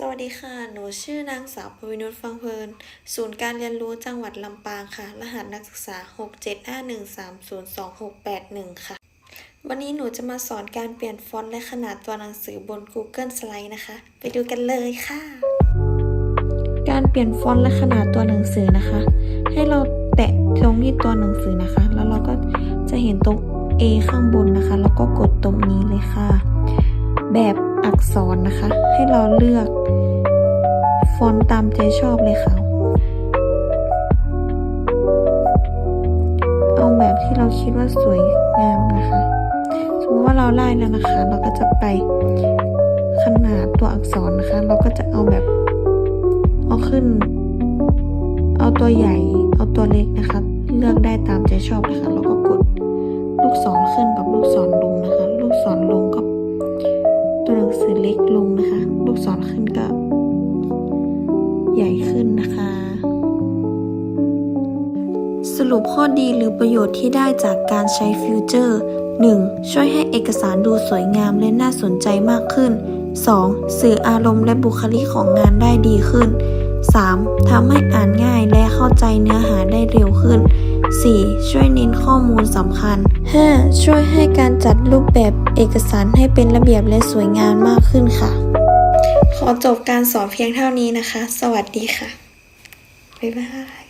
สวัสดีค่ะ หนูชื่อนางสาวปวินุชฟังเพลิน ศูนย์การเรียนรู้จังหวัดลำปางค่ะ รหัสนักศึกษา 675130261ค่ะ วันนี้หนูจะมาสอนการเปลี่ยนฟอนต์และขนาดตัวหนังสือบน Google Slide นะคะ ไปดูกันเลยค่ะ การเปลี่ยนฟอนต์และขนาดตัวหนังสือนะคะ ให้เราแตะตรงที่ตัวหนังสือนะคะ แล้วเราก็จะเห็นตรง A ข้างบนนะคะ แล้วก็กดตรงนี้เลยค่ะ แบบอักษรนะคะ ให้เราเลือก ฟอนต์ตามใจชอบเลยค่ะ เอาแบบที่เราคิดว่าสวยงามนะคะ สมมติว่าเราไล่แล้วนะคะ เราก็จะไปขนาดตัวอักษรนะคะ เราก็จะเอาแบบเอาขึ้น เอาตัวใหญ่ เอาตัวเล็กนะคะ เลือกได้ตามใจชอบเลยค่ะแล้วก็กดลูกศรขึ้นกับลูกศรลงนะคะ ลูกศรลงก็ตัวหนังสือเล็กลงนะคะ ลูกศรขึ้นก็ ใหญ่ขึ้นนะคะ สรุปข้อดีหรือประโยชน์ที่ได้จากการใช้ฟิวเจอร์ 1. ช่วยให้เอกสารดูสวยงามและน่าสนใจมากขึ้น 2. สื่ออารมณ์และบุคลิกของงานได้ดีขึ้น 3. ทำให้อ่านง่ายและเข้าใจเนื้อหาได้เร็วขึ้น 4. ช่วยเน้นข้อมูลสำคัญ 5. ช่วยให้การจัดรูปแบบเอกสารให้เป็นระเบียบและสวยงามมากขึ้นค่ะ ขอจบการสอนเพียงเท่านี้นะคะ สวัสดีค่ะ บ๊ายบาย